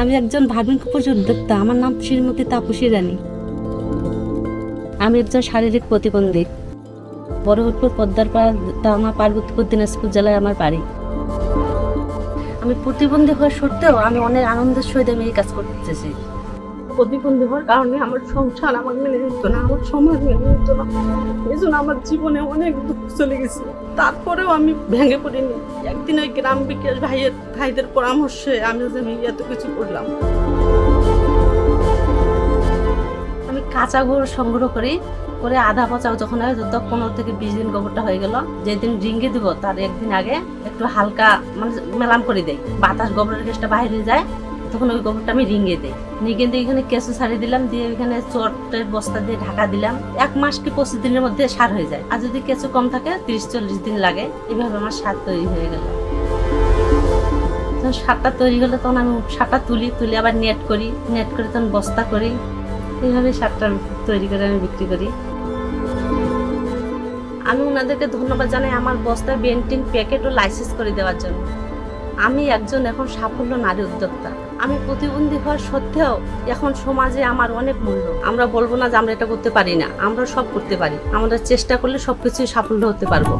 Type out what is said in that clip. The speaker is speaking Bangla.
আমি একজন ভাবিন কুপুর উদ্যোক্তা। আমার নাম শ্রীমতী তাপসী রানী। আমি একজন শারীরিক প্রতিবন্ধী। বড়হটপুর পদ্মারপাড়া আমার পার্বতীপুর দিনাজপুর জেলায় আমার বাড়ি। আমি প্রতিবন্ধী হওয়া সত্ত্বেও আমি অনেক আনন্দের সহিত আমি এই কাজ করতেছি প্রতিবন্ধী হওয়ার কারণে আমার সংসার আমার মেনে নিত না, আমার সমাজ মেনে নিত না। এই জন্য আমার জীবনে অনেক দুঃখ চলে গেছে। তারপরেও আমি ভেঙে পড়িনি। একদিন ওই গ্রাম বিকাশ ভাইয়ের ভাইদের পরামর্শে আমি আমি এত কিছু করলাম। আমি কাঁচা গোবর সংগ্রহ করি, করে আধা পচাও যখন হয়, যত পনেরো থেকে বিশ দিন গোবরটা হয়ে গেল, যেদিন রিঙ্গে দিব, তার একদিন আগে একটু হালকা মানে মেলাম করে দেই। বাতাস গোবরের গ্যাসটা বাইরে যায় তখন ওই গোবরটা আমি রিঙ্গে দিই। রিঙে দিয়ে এখানে কেঁচু ছাড়িয়ে দিলাম, দিয়ে এখানে চটের বস্তা দিয়ে ঢাকা দিলাম। এক মাস কি পঁচিশ দিনের মধ্যে সার হয়ে যায়। আর যদি কেঁচু কম থাকে, তিরিশ, চল্লিশ দিন লাগে। এইভাবে আমার সার তৈরি হয়ে গেল। যখন সারটা তৈরি হলে, তখন আমি সারটা তুলি, তুলে আবার নেট করি। নেট করে তখন বস্তা করি। এইভাবে সারটা তৈরি করে আমি বিক্রি করি। আমি ওনাদেরকে ধন্যবাদ জানাই আমার বস্তায় বেন্টিন প্যাকেট ও লাইসেন্স করে দেওয়ার জন্য। আমি একজন এখন সাফল্য নারী উদ্যোক্তা। আমি প্রতিবন্ধী হওয়ার সত্ত্বেও এখন সমাজে আমার অনেক মূল্য। আমরা বলব না যে আমরা এটা করতে পারি না, আমরা সব করতে পারি। আমরা চেষ্টা করলে সবকিছুই সাফল্য হতে পারব।